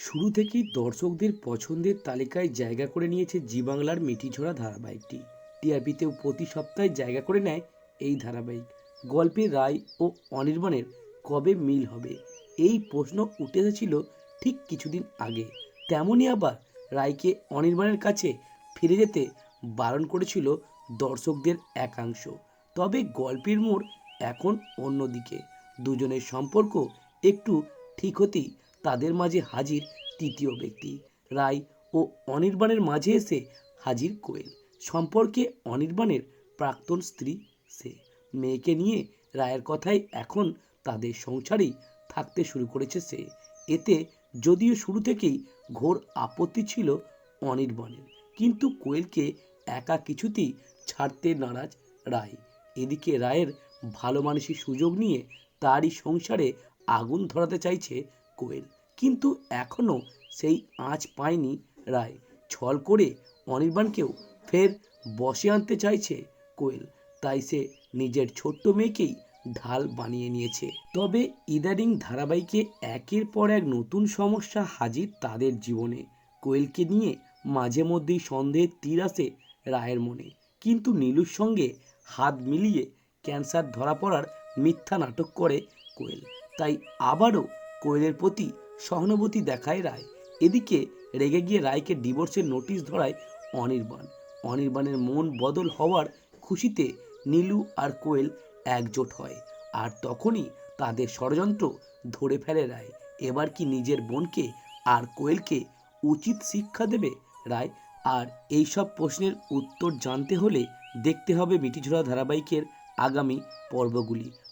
শুরু থেকেই দর্শকদের পছন্দের তালিকায় জায়গা করে নিয়েছে জি বাংলার মিঠিঝোড়া ধারাবাহিকটি। টিআরপিতেও প্রতি সপ্তাহে জায়গা করে নেয় এই ধারাবাহিক। গল্পে রায় ও অনির্বাণের কবে মিল হবে? এই প্রশ্ন উঠে এসেছিল ঠিক কিছুদিন আগে। তেমনই আবার রায়কে অনির্বাণের কাছে ফিরে যেতে বারণ করেছিল দর্শকদের একাংশ। তবে গল্পের মোড় এখন অন্যদিকে। দুজনের সম্পর্ক একটু ঠিক হতেই তাদের মাঝে হাজির তৃতীয় ব্যক্তি। রায় ও অনির্বাণের মাঝে এসে হাজির কোয়েল। সম্পর্কে অনির্বাণের প্রাক্তন স্ত্রী সে। মেয়েকে নিয়ে রায়ের কথাই এখন তাদের সংসারেই থাকতে শুরু করেছে সে। এতে যদিও শুরু থেকেই ঘোর আপত্তি ছিল অনির্বাণের, কিন্তু কোয়েলকে একা কিছুতেই ছাড়তে নারাজ রায়। এদিকে রায়ের ভালো মানুষের সুযোগ নিয়ে তারই সংসারে আগুন ধরাতে চাইছে কোয়েল। কিন্তু এখনও সেই আঁচ পায়নি রায়। ছল করে অনির্বাণকেও ফের বসে আনতে চাইছে কোয়েল। তাই সে নিজের ছোট্ট মেয়েকেই ঢাল বানিয়ে নিয়েছে। তবে ইদানিং ধারাবাহিকে একের পর এক নতুন সমস্যা হাজির তাদের জীবনে। কোয়েলকে নিয়ে মাঝে মধ্যেই সন্দেহের তীর আসে রায়ের মনে। কিন্তু নীলুর সঙ্গে হাত মিলিয়ে ক্যান্সার ধরা পড়ার মিথ্যা নাটক করে কোয়েল। তাই আবারও কোয়েলের প্রতি সহানুভূতি দেখায় রায়। এদিকে রেগে গিয়ে রায়কে ডিভোর্সের নোটিশ ধরায় অনির্বাণ। অনির্বাণের মন বদল হওয়ার খুশিতে নীলু আর কোয়েল একজোট হয় আর তখনই তাদের ষড়যন্ত্র ধরে ফেলে রায়। এবার কি নিজের বোনকে আর কোয়েলকে উচিত শিক্ষা দেবে রায়? আর এই সব প্রশ্নের উত্তর জানতে হলে দেখতে হবে মিটিঝোড়া ধারাবাহিকের আগামী পর্বগুলি।